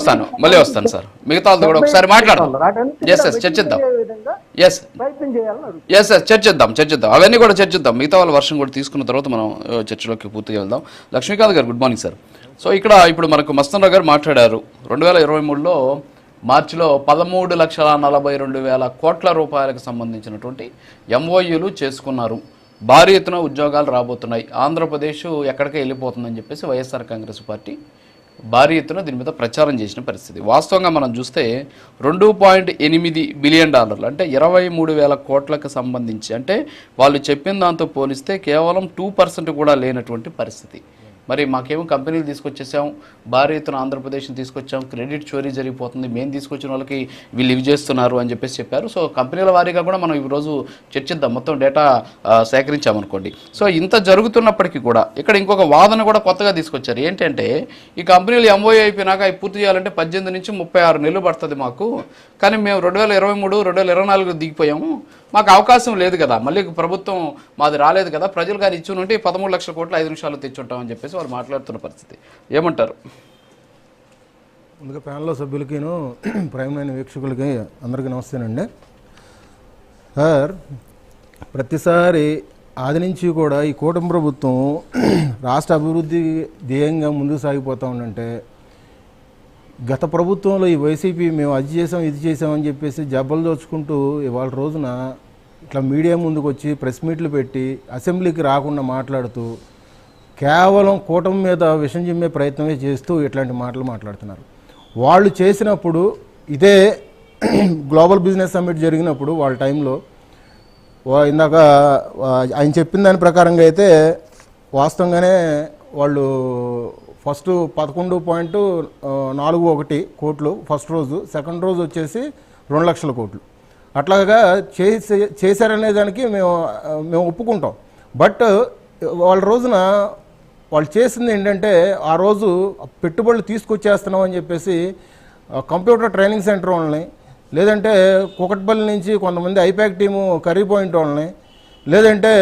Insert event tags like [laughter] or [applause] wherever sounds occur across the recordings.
వస్తాను. మళ్ళీ వస్తాను సార్. మిగతా వాళ్ళతో కూడా ఒకసారి మాట్లాడదాం. ఎస్ ఎస్ చర్చిద్దాం. ఎస్. ఎస్ ఎస్ చర్చిద్దాం చర్చిద్దాం. అవన్నీ కూడా చర్చిద్దాం. మిగతా వాళ్ళ వర్షం కూడా తీసుకున్న తర్వాత మనం చర్చలోకి పూర్తిగా వెళ్దాం. లక్ష్మీకాంత్ గారు గుడ్ మార్నింగ్ సార్. సో ఇక్కడ ఇప్పుడు మనకు మస్తన్రావు గారు మాట్లాడారు. రెండు వేల ఇరవై మూడులో మార్చిలో పదమూడు లక్షల నలభై రెండు వేల కోట్ల రూపాయలకు సంబంధించినటువంటి ఎంఓయూలు చేసుకున్నారు. భారీ ఎత్తున ఉద్యోగాలు రాబోతున్నాయి. ఆంధ్రప్రదేశ్ ఎక్కడికి వెళ్ళిపోతుందని చెప్పేసి వైఎస్ఆర్ కాంగ్రెస్ పార్టీ భారీ ఎత్తున దీని మీద ప్రచారం చేసిన పరిస్థితి. వాస్తవంగా మనం చూస్తే రెండు పాయింట్ ఎనిమిది బిలియన్ డాలర్లు అంటే ఇరవై మూడు వేల కోట్లకు సంబంధించి అంటే వాళ్ళు చెప్పిన దాంతో పోలిస్తే కేవలం టూ పర్సెంట్ కూడా లేనటువంటి పరిస్థితి. మరి మాకేమో కంపెనీలు తీసుకొచ్చేసాం భారీ ఎత్తున ఆంధ్రప్రదేశ్ని తీసుకొచ్చాం క్రెడిట్ చోరీ జరిగిపోతుంది మేము తీసుకొచ్చిన వాళ్ళకి వీళ్ళు ఇవి చేస్తున్నారు అని చెప్పేసి చెప్పారు. సో కంపెనీల వారీగా కూడా మనం ఈరోజు చర్చిద్దాం. మొత్తం డేటా సేకరించామనుకోండి. సో ఇంత జరుగుతున్నప్పటికీ కూడా ఇక్కడ ఇంకొక వాదన కూడా కొత్తగా తీసుకొచ్చారు. ఏంటంటే ఈ కంపెనీలు ఎంఓఏ అయిపోయినాక అవి పూర్తి చేయాలంటే పద్దెనిమిది నుంచి ముప్పై ఆరు నెలలు పడుతుంది మాకు. కానీ మేము రెండు వేల ఇరవై మూడు రెండు వేల ఇరవై నాలుగు దిగిపోయాము. మాకు అవకాశం లేదు కదా. మళ్ళీ ప్రభుత్వం మాది రాలేదు కదా. ప్రజలు కానీ ఇచ్చి ఉంటే ఈ పదమూడు లక్షల కోట్లు ఐదు నిమిషాలు తెచ్చుంటామని చెప్పేసి వాళ్ళు మాట్లాడుతున్న పరిస్థితి. ఏమంటారు? ముందుగా ప్యానల్లో సభ్యులకిను [clears throat] ప్రైమ్ లైన్ వీక్షకులకి అందరికీ నమస్తేనండి. సార్ ప్రతిసారి ఆది నుంచి కూడా ఈ కూటమి ప్రభుత్వం [clears throat] రాష్ట్ర అభివృద్ధి ధ్యేయంగా ముందుకు సాగిపోతా ఉందంటే గత ప్రభుత్వంలో ఈ వైసీపీ మేము అది చేసాం ఇది చేసామని చెప్పేసి జబ్బలు దోచుకుంటూ ఇవాళ రోజున ఇట్లా మీడియా ముందుకు వచ్చి ప్రెస్ మీట్లు పెట్టి అసెంబ్లీకి రాకుండా మాట్లాడుతూ కేవలం కూటమి మీద విషం చిమ్మే ప్రయత్నమే చేస్తూ ఇట్లాంటి మాటలు మాట్లాడుతున్నారు. వాళ్ళు చేసినప్పుడు ఇదే గ్లోబల్ బిజినెస్ సమ్మిట్ జరిగినప్పుడు వాళ్ళ టైంలో ఇందాక ఆయన చెప్పిన దాని ప్రకారంగా అయితే వాస్తవంగానే వాళ్ళు ఫస్ట్ పదకొండు పాయింట్ నాలుగు ఒకటి కోట్లు ఫస్ట్ రోజు. సెకండ్ రోజు వచ్చేసి రెండు లక్షల కోట్లు. అట్లాగా చేసే చేశారనే దానికి మేము మేము ఒప్పుకుంటాం. బట్ వాళ్ళ రోజున వాళ్ళు చేసింది ఏంటంటే ఆ రోజు పెట్టుబడులు తీసుకొచ్చేస్తున్నాం అని చెప్పేసి కంప్యూటర్ ట్రైనింగ్ సెంటర్ వాళ్ళని లేదంటే కుకట్పల్లి నుంచి కొంతమంది ఐపాక్ టీము కర్రీ పాయింట్ వాళ్ళని లేదంటే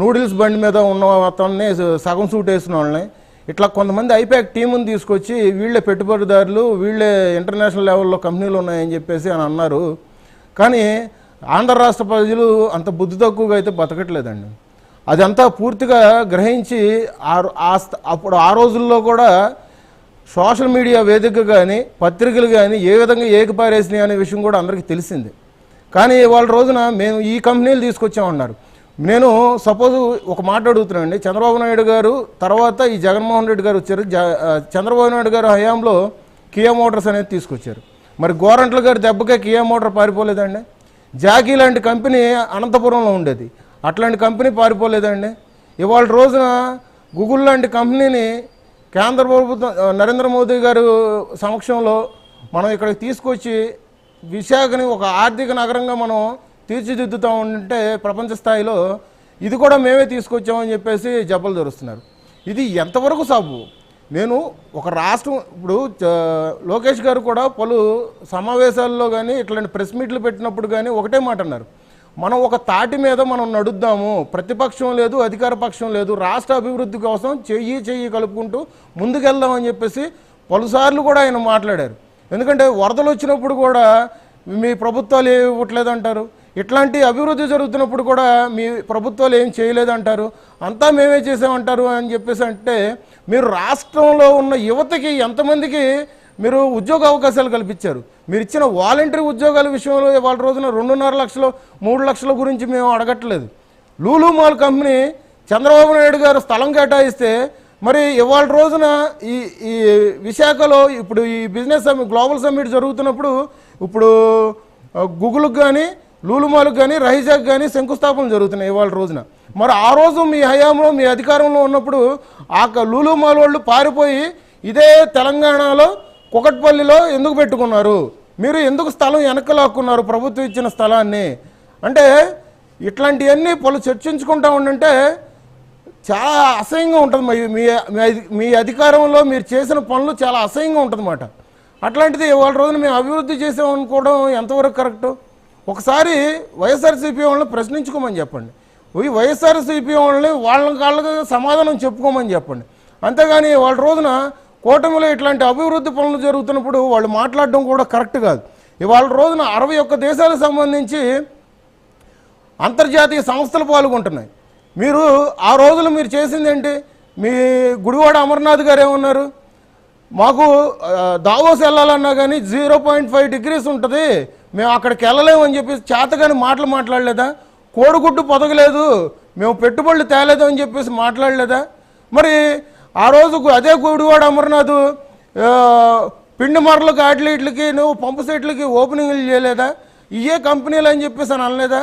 నూడిల్స్ బండి మీద ఉన్న అతన్ని సగం సూట్ వేసిన వాళ్ళని. ఇట్లా కొంతమంది ఐపాక్ టీముని తీసుకొచ్చి వీళ్ళే పెట్టుబడిదారులు వీళ్ళే ఇంటర్నేషనల్ లెవెల్లో కంపెనీలు ఉన్నాయని చెప్పేసి అని అన్నారు. కానీ ఆంధ్ర రాష్ట్ర ప్రజలు అంత బుద్ధి తక్కువగా అయితే బతకట్లేదండి. అదంతా పూర్తిగా గ్రహించి ఆ అప్పుడు ఆ రోజుల్లో కూడా సోషల్ మీడియా వేదిక కానీ పత్రికలు కానీ ఏ విధంగా ఏకపారేసినాయి అనే విషయం కూడా అందరికీ తెలిసింది. కానీ వాళ్ళ రోజున మేము ఈ కంపెనీలు తీసుకొచ్చామన్నారు. నేను సపోజ్ ఒక మాట అడుగుతున్నానండి. చంద్రబాబు నాయుడు గారు తర్వాత ఈ జగన్మోహన్ రెడ్డి గారు వచ్చారు. చంద్రబాబు నాయుడు గారు హయాంలో కియా మోటార్స్ అనేది తీసుకొచ్చారు. మరి గోరంట్ల గారి దెబ్బకే కియా మోటార్ పారిపోలేదండి. జాకీ లాంటి కంపెనీ అనంతపురంలో ఉండేది. అట్లాంటి కంపెనీ పారిపోలేదండి. ఇవాళ రోజున గూగుల్ లాంటి కంపెనీని కేంద్ర ప్రభుత్వం నరేంద్ర మోదీ గారు సమక్షంలో మనం ఇక్కడికి తీసుకొచ్చి విశాఖని ఒక ఆర్థిక నగరంగా మనం తీర్చిదిద్దుతూ ఉంటే ప్రపంచ స్థాయిలో ఇది కూడా మేమే తీసుకొచ్చామని చెప్పేసి జబ్బలు జరుస్తున్నారు ఇది ఎంతవరకు సాబు? నేను ఒక రాష్ట్రం ఇప్పుడు లోకేష్ గారు కూడా పలు సమావేశాల్లో కానీ ఇట్లాంటి ప్రెస్ మీట్లు పెట్టినప్పుడు కానీ ఒకటే మాట అన్నారు. మనం ఒక తాటి మీద మనం నడుద్దాము ప్రతిపక్షం లేదు అధికార పక్షం లేదు రాష్ట్ర అభివృద్ధి కోసం చెయ్యి చెయ్యి కలుపుకుంటూ ముందుకెళ్దామని చెప్పేసి పలుసార్లు కూడా ఆయన మాట్లాడారు. ఎందుకంటే వరదలు వచ్చినప్పుడు కూడా మీ ప్రభుత్వాలు ఇవ్వట్లేదంటారు ఇట్లాంటి అభివృద్ధి జరుగుతున్నప్పుడు కూడా మీ ప్రభుత్వాలు ఏం చేయలేదంటారు? అంతా మేమే చేసామంటారు అని చెప్పేసి అంటే మీరు రాష్ట్రంలో ఉన్న యువతకి ఎంతమందికి మీరు ఉద్యోగ అవకాశాలు కల్పించారు? మీరు ఇచ్చిన వాలంటరీ ఉద్యోగాల విషయంలో వాళ్ళ రోజున రెండున్నర లక్షలు మూడు లక్షల గురించి మేము అడగట్లేదు. లూలు మాల్ కంపెనీ చంద్రబాబు నాయుడు గారు స్థలం కేటాయిస్తే మరి ఇవాళ రోజున ఈ ఈ విశాఖలో ఇప్పుడు ఈ బిజినెస్ సమ్మిట్ గ్లోబల్ సమ్మిట్ జరుగుతున్నప్పుడు ఇప్పుడు గూగుల్కి కానీ లూలుమాలకు కానీ రైజాక్ కానీ శంకుస్థాపనలు జరుగుతున్నాయి ఇవాళ రోజున. మరి ఆ రోజు మీ హయాంలో మీ అధికారంలో ఉన్నప్పుడు ఆ క- లూలుమాల్ వాళ్ళు పారిపోయి ఇదే తెలంగాణలో కుకట్పల్లిలో ఎందుకు పెట్టుకున్నారు? మీరు ఎందుకు స్థలం వెనక్కి లాక్కున్నారు ప్రభుత్వం ఇచ్చిన స్థలాన్ని? అంటే ఇట్లాంటివన్నీ పలు చర్చించుకుంటా ఉండంటే చాలా అసహ్యంగా ఉంటుంది మీ మీ మీ అధికారంలో మీరు చేసిన పనులు చాలా అసహ్యంగా ఉంటుందన్నమాట. అట్లాంటిది ఇవాళ రోజున మేము అభివృద్ధి చేసామనుకోవడం ఎంతవరకు కరెక్టు? ఒకసారి వైఎస్ఆర్సీపీ వాళ్ళని ప్రశ్నించుకోమని చెప్పండి. ఈ వైఎస్ఆర్సీపీ వాళ్ళని వాళ్ళ కాళ్ళకి సమాధానం చెప్పుకోమని చెప్పండి. అంతేగాని వాళ్ళ రోజున కూటమిలో ఇట్లాంటి అభివృద్ధి పనులు జరుగుతున్నప్పుడు వాళ్ళు మాట్లాడడం కూడా కరెక్ట్ కాదు. ఇవాళ రోజున అరవై ఒక్క దేశాలకు సంబంధించి అంతర్జాతీయ సంస్థలు పాల్గొంటున్నాయి. మీరు ఆ రోజులు మీరు చేసింది ఏంటి? మీ గుడివాడ అమర్నాథ్ గారు ఏమన్నారు? మాకు దావోస్ వెళ్ళాలన్నా కానీ జీరో పాయింట్ ఫైవ్ డిగ్రీస్ ఉంటుంది. మేము అక్కడికి వెళ్ళలేము అని చెప్పేసి చేతగాని మాటలు మాట్లాడలేదా? కోడిగుడ్డు పొదగలేదు. మేము పెట్టుబడులు తేలేదు అని చెప్పేసి మాట్లాడలేదా? మరి ఆ రోజు అదే గుడివాడ అమర్నాథ్ పిండి మరలకు ఆటలు ఇట్లకి నువ్వు పంపు సెట్లకి ఓపెనింగ్లు చేయలేదా? ఇయే కంపెనీలు అని చెప్పేసి అని అనలేదా?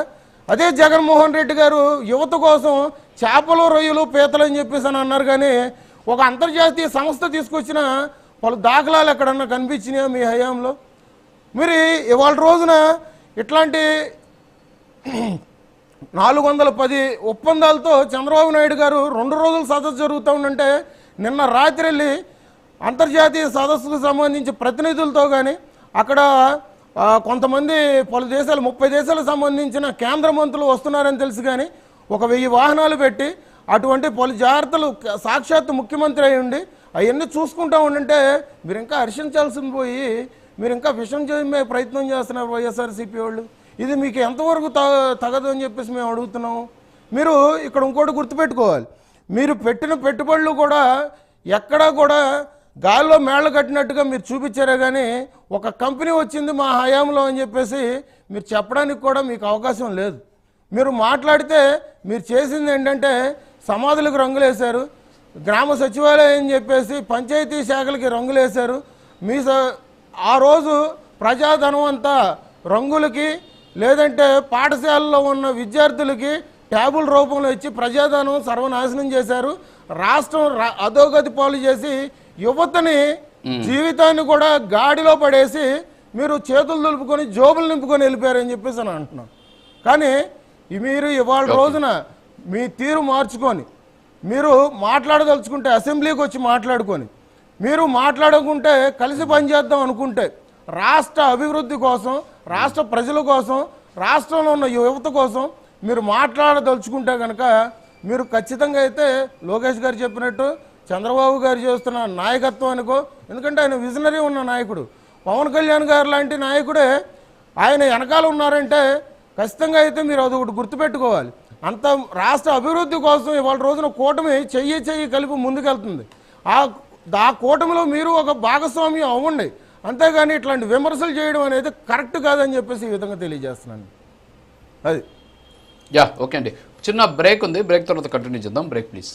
అదే జగన్మోహన్ రెడ్డి గారు యువత కోసం చేపలు రొయ్యలు పీతలు అని చెప్పేసి అని అన్నారు కానీ ఒక అంతర్జాతీయ సంస్థ తీసుకొచ్చిన పలు దాఖలాలు ఎక్కడన్నా కనిపించినాయా మీ హయాంలో? మరి ఇవాళ రోజున ఇట్లాంటి నాలుగు వందల పది ఒప్పందాలతో చంద్రబాబు నాయుడు గారు రెండు రోజులు సదస్సు జరుగుతూ ఉందంటే నిన్న రాత్రి వెళ్ళి అంతర్జాతీయ సదస్సుకు సంబంధించి ప్రతినిధులతో కానీ అక్కడ కొంతమంది పలు దేశాలు ముప్పై దేశాలకు సంబంధించిన కేంద్ర మంత్రులు వస్తున్నారని తెలుసు కానీ ఒక వెయ్యి వాహనాలు పెట్టి అటువంటి పలు జాగ్రత్తలు సాక్షాత్ సాక్షాత్తు ముఖ్యమంత్రి అయి ఉండి అవన్నీ చూసుకుంటా ఉండంటే మీరు ఇంకా హర్షించాల్సింది పోయి మీరు ఇంకా విషం చేయ ప్రయత్నం చేస్తున్నారు వైఎస్ఆర్సీపీ వాళ్ళు. ఇది మీకు ఎంతవరకు తగదు అని చెప్పేసి మేము అడుగుతున్నాము. మీరు ఇక్కడ ఇంకోటి గుర్తుపెట్టుకోవాలి. మీరు పెట్టిన పెట్టుబడులు కూడా ఎక్కడా కూడా గాల్లో మేళ్ళ కట్టినట్టుగా మీరు చూపించారే కానీ ఒక కంపెనీ వచ్చింది మా హయాంలో అని చెప్పేసి మీరు చెప్పడానికి కూడా మీకు అవకాశం లేదు. మీరు మాట్లాడితే మీరు చేసింది ఏంటంటే సమాధులకు రంగులేశారు గ్రామ సచివాలయం అని చెప్పేసి పంచాయతీ శాఖలకి రంగులేశారు మీ స- ఆ రోజు ప్రజాధనం అంతా రంగులకి లేదంటే పాఠశాలలో ఉన్న విద్యార్థులకి ట్యాబుల్ రూపంలో ఇచ్చి ప్రజాధనం సర్వనాశనం చేశారు. రాష్ట్రం అధోగతి పాలు చేసి యువతని జీవితాన్ని కూడా గాడిలో పడేసి మీరు చేతులు దులుపుకొని జోబులు నింపుకొని వెళ్ళిపోయారని చెప్పేసి అని అంటున్నాం. కానీ మీరు ఇవాళ రోజున మీ తీరు మార్చుకొని మీరు మాట్లాడదలుచుకుంటే అసెంబ్లీకి వచ్చి మాట్లాడుకొని మీరు మాట్లాడుకుంటే కలిసి పనిచేద్దాం అనుకుంటే రాష్ట్ర అభివృద్ధి కోసం రాష్ట్ర ప్రజల కోసం రాష్ట్రంలో ఉన్న యువత కోసం మీరు మాట్లాడదలుచుకుంటే కనుక మీరు ఖచ్చితంగా అయితే లోకేష్ గారు చెప్పినట్టు చంద్రబాబు గారు చేస్తున్న నాయకత్వం అనుకో ఎందుకంటే ఆయన విజనరీ ఉన్న నాయకుడు. పవన్ కళ్యాణ్ గారు లాంటి నాయకుడే ఆయన వెనకాల ఉన్నారంటే ఖచ్చితంగా అయితే మీరు అదొకటి గుర్తుపెట్టుకోవాలి. అంత రాష్ట్ర అభివృద్ధి కోసం ఇవాళ రోజున కూటమి చెయ్యి చెయ్యి కలిపి ముందుకెళ్తుంది. ఆ ఆ కూటమిలో మీరు ఒక భాగస్వామ్యం అవ్వండి. అంతేగాని ఇట్లాంటి విమర్శలు చేయడం అనేది కరెక్ట్ కాదని చెప్పేసి ఈ విధంగా తెలియజేస్తున్నాను. అది. యా ఓకే అండి. చిన్న బ్రేక్ ఉంది. బ్రేక్ తర్వాత కంటిన్యూ చేద్దాం. Break please.